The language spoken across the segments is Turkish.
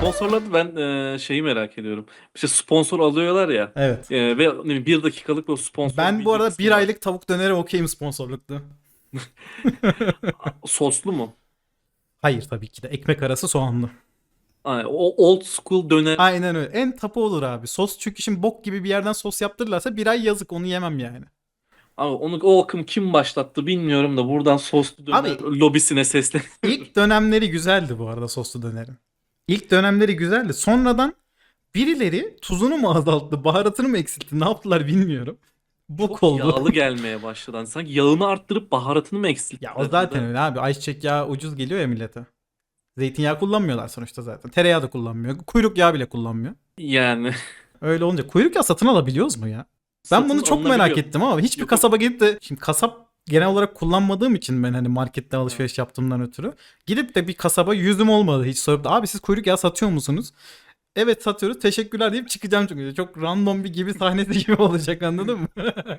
Sponsorladı ben e, şeyi merak ediyorum. İşte sponsor alıyorlar ya. Evet. e, ve ne bileyim, bir dakikalık o sponsor. Ben bu arada bir var. aylık tavuk dönere okeyim sponsorlukta. Soslu mu? Hayır tabii ki de. Ekmek arası soğanlı. Ay, o old school döner. Aynen öyle. En tapu olur abi. Sos çünkü şimdi bok gibi bir yerden sos yaptırırlarsa bir ay yazık onu yemem yani. Abi onu o akım kim başlattı bilmiyorum da buradan soslu döner Abi- lobisine seslen. İlk dönemleri güzeldi bu arada soslu dönerin. İlk dönemleri güzeldi. Sonradan birileri tuzunu mu azalttı, baharatını mı eksiltti, ne yaptılar bilmiyorum. Bok Çok oldu. yağlı gelmeye başladı. Hani sanki yağını arttırıp baharatını mı eksilttiler? Ya o zaten öyle abi. Ayçiçek yağı ucuz geliyor ya millete. Zeytinyağı kullanmıyorlar sonuçta zaten. Tereyağı da kullanmıyor. Kuyruk yağı bile kullanmıyor. Yani. Öyle olunca kuyruk yağı satın alabiliyoruz mu ya? Ben Satın bunu çok merak alınabiliyor. ettim ama hiçbir Yok. kasaba gidip de şimdi kasap genel olarak kullanmadığım için ben hani markette alışveriş yaptığımdan ötürü gidip de bir kasaba yüzüm olmadı hiç sorup da abi siz kuyruk yağı satıyor musunuz? Evet satıyoruz teşekkürler deyip çıkacağım çünkü çok random bir gibi sahnesi gibi olacak anladın mı?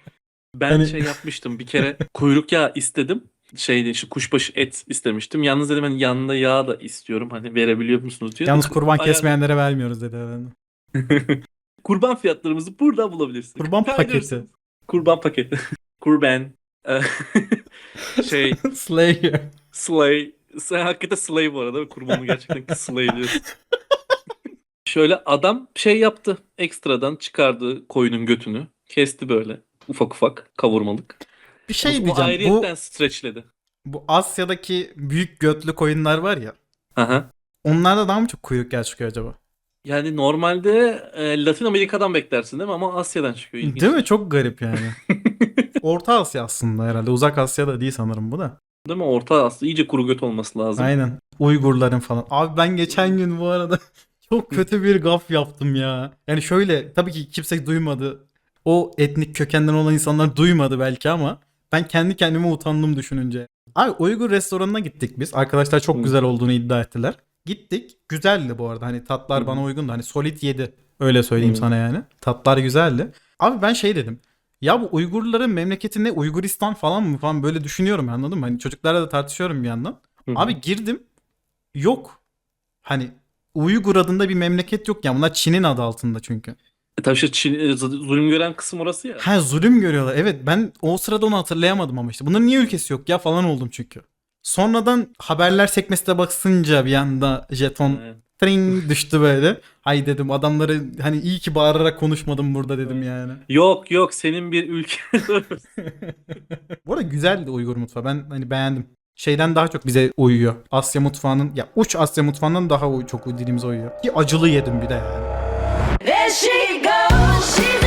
Ben Hani- şey yapmıştım bir kere kuyruk yağı istedim. Şeyde işte kuşbaşı et istemiştim. Yalnız dedim hani yanında yağ da istiyorum. Hani verebiliyor musunuz diye. Yalnız kurban kesmeyenlere vermiyoruz dedi efendim. Kurban fiyatlarımızı burada bulabilirsiniz. Kurban paketi. Kurban paketi. Kurban. Ee, şey Slayer. slay. Sen hakikaten slay bu arada. Kurbanı gerçekten slay diyorsun. Şöyle adam şey yaptı. Ekstradan çıkardı koyunun götünü. Kesti böyle. Ufak ufak kavurmalık. Bir şey O diyeceğim. Bu, ayrıyetten streçledi. bu Asya'daki büyük götlü koyunlar var ya. Aha. Onlarda daha mı çok kuyruk yağı çıkıyor acaba? Yani normalde e, Latin Amerika'dan beklersin değil mi? Ama Asya'dan çıkıyor. İlginç. Değil mi? Çok garip yani. Orta Asya aslında herhalde. Uzak Asya'da değil sanırım bu da. Değil mi? Orta Asya iyice kuru göt olması lazım. Aynen. Uygurların falan. Abi ben geçen gün bu arada çok kötü bir gaf yaptım ya. Yani şöyle tabii ki kimse duymadı. O etnik kökenden olan insanlar duymadı belki ama ben kendi kendime utandım düşününce. Abi Uygur restoranına gittik biz. Arkadaşlar çok Hı. güzel olduğunu iddia ettiler. Gittik. Güzeldi bu arada. Hani tatlar Hı. bana uygundu. Hani solid yedi. Öyle söyleyeyim Hı. sana yani. Tatlar güzeldi. Abi ben şey dedim. Ya bu Uygurların memleketi ne? Uyguristan falan mı falan böyle düşünüyorum anladın mı? Hani çocuklarla da tartışıyorum bir yandan. Hı hı. Abi girdim. Yok. Hani Uygur adında bir memleket yok ya. Bunlar Çin'in adı altında çünkü. E, tabii işte Çin, e, zulüm gören kısım orası ya. Ha zulüm görüyorlar. Evet ben o sırada onu hatırlayamadım ama işte. Bunların niye ülkesi yok ya falan oldum çünkü. Sonradan haberler sekmesine basınca bir anda jeton Evet. Tring düştü böyle. Hay dedim adamları hani iyi ki bağırarak konuşmadım burada dedim yani. Yok yok senin bir ülke. Bu arada güzeldi Uygur mutfağı. Ben hani beğendim. Şeyden daha çok bize uyuyor. Asya mutfağının ya uç Asya mutfağından daha çok dilimize uyuyor. Ki acılı yedim bir de yani. There she goes, she's